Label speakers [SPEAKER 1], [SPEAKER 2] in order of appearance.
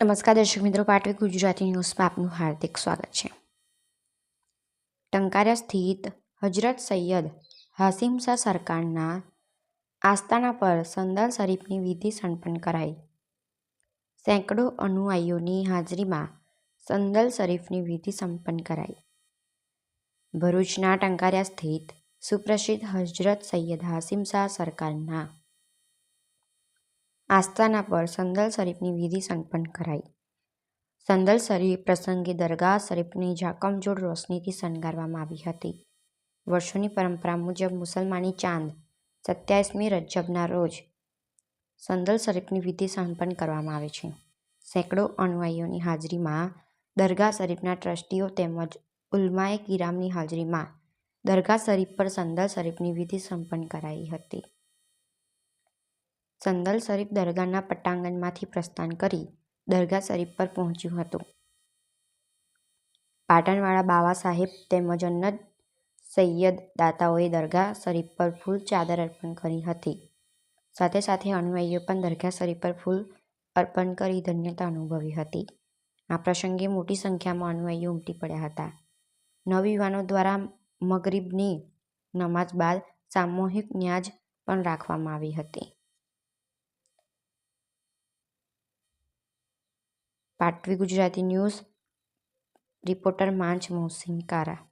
[SPEAKER 1] નમસ્કાર, દર્શક મિત્રો. પાટવી ગુજરાતી ન્યૂઝમાં આપનું હાર્દિક સ્વાગત છે. ટંકારિયા સ્થિત હજરત સૈયદ હાસિમ શાહ સરકારના આસ્થાના પર સંદલ શરીફની વિધિ સંપન્ન કરાઈ. સેંકડો અનુયાયીઓની હાજરીમાં સંદલ શરીફની વિધિ સંપન્ન કરાઈ. ભરૂચના ટંકારિયા સ્થિત સુપ્રસિદ્ધ હજરત સૈયદ હાસિમ શાહ સરકારના આસ્થાના પર સંદલ શરીફની વિધિ સંપન્ન કરાઈ. સંદલ શરીફ પ્રસંગે દરગાહ શરીફની ઝાકમજોડ રોશનીથી શણગારવામાં આવી હતી. વર્ષોની પરંપરા મુજબ મુસલમાની ચાંદ સત્યાવીસમી રજબના રોજ સંદલ શરીફની વિધિ સંપન્ન કરવામાં આવે છે. સેંકડો અનુયાયીઓની હાજરીમાં દરગાહ શરીફના ટ્રસ્ટીઓ તેમજ ઉલમાએ કિરામની હાજરીમાં દરગાહ શરીફ પર સંદલ શરીફની વિધિ સંપન્ન કરાઈ હતી. સંદલ શરીફ દરગાહના પટાંગણમાંથી પ્રસ્થાન કરી દરગાહ શરીફ પર પહોંચ્યું હતું. પાટણવાળા બાવા સાહેબ તેમજ અન્ય સૈયદ દાતાઓએ દરગાહ શરીફ પર ફૂલ ચાદર અર્પણ કરી હતી. સાથે સાથે અનુયાયીઓ પણ દરગાહ શરીફ પર ફૂલ અર્પણ કરી ધન્યતા અનુભવી હતી. આ પ્રસંગે મોટી સંખ્યામાં અનુયાયીઓ ઉમટી પડ્યા હતા. નવયુવાનો દ્વારા મગરીબની નમાઝ બાદ સામૂહિક ન્યાજ પણ રાખવામાં આવી હતી. પાટવી ગુજરાતી ન્યૂઝ રિપોર્ટર માંચ મોહસિન કારા.